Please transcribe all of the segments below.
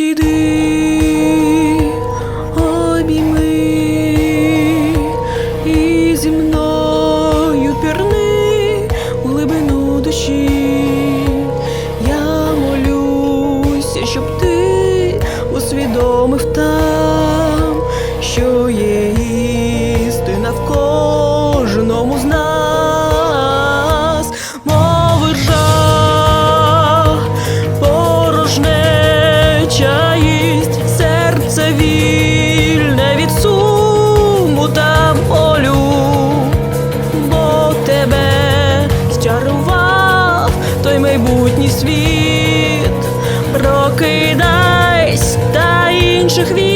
Підійди, обійми і зі мною пірни у глибину душі. Я молюся, щоб ти усвідомив так. світ, прокидайсь та інших віт.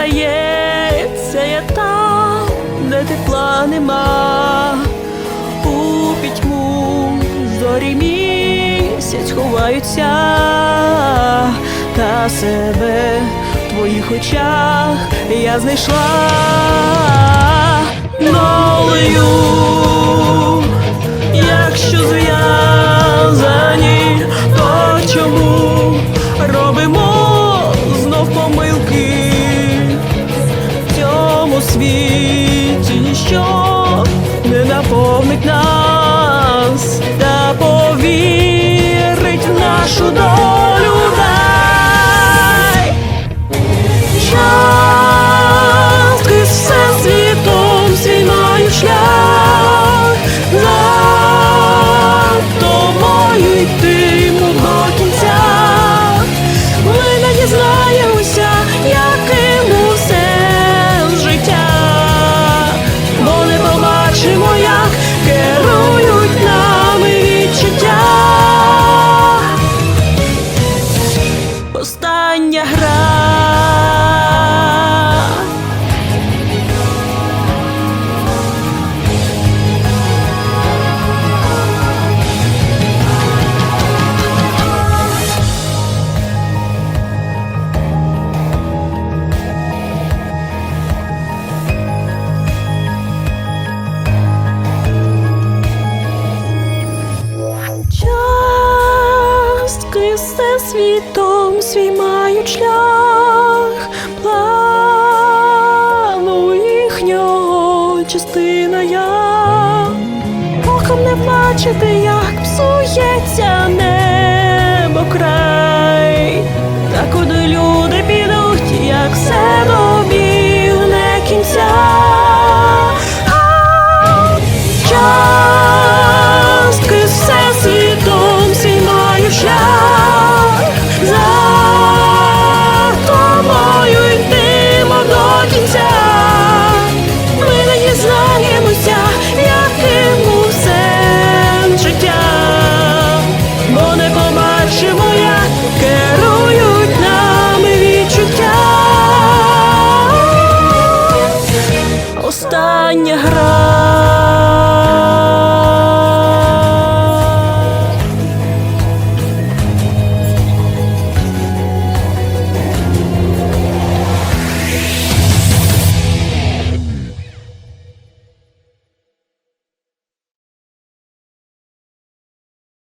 Здається, я там, де тепла нема, у пітьму зорі місяць ховаються, та себе в твоїх очах. Я знайшла долею, якщо зв'язані, світі ніщо світом свій мають шлях, плану їхнього частина я, оком не бачити, як псується небо край, та куди люди підуть, як все